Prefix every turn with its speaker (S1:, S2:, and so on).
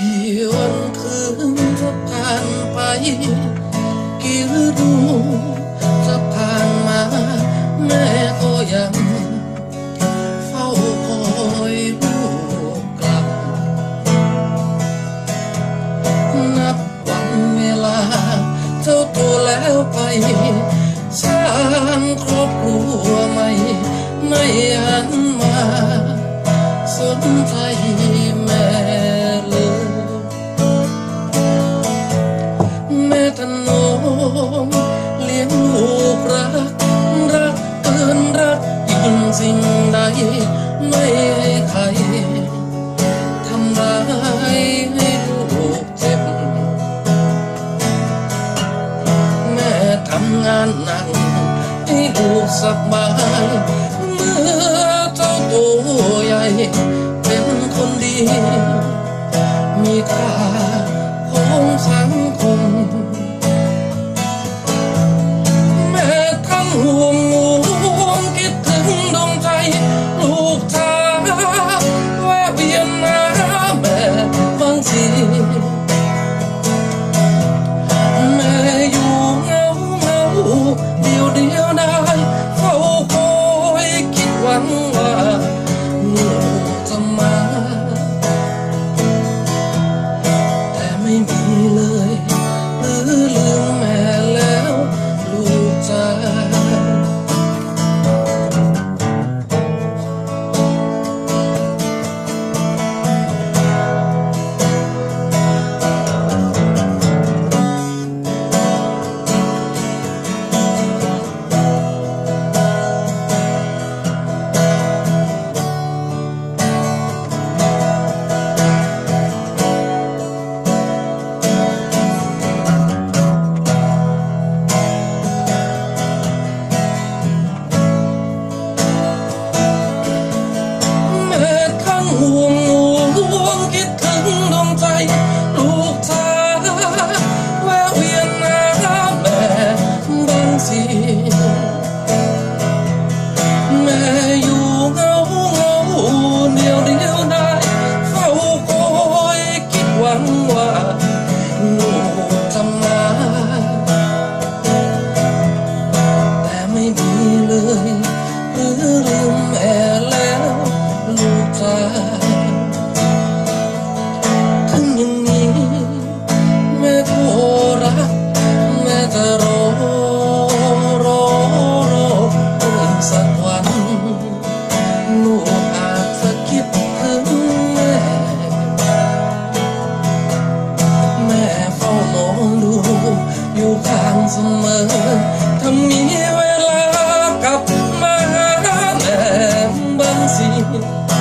S1: กี่วันคืนจะผ่านไป กี่ฤดูจะผ่านมา แม่ก็ยังเฝ้าคอยลูกกลับ นับวันเวลา เจ้าตัวแล้วไปสร้างครอบครัวใหม่ ไม่หันมาสนใจ สิ่งใดไม่ให้ใครทำร้ายให้ลูกเจ็บ แม่ทำงานหนักให้ลูกสบายเมื่อเจ้าตัวใหญ่เป็นคนดี มีค่าของสังคม 20. 嘿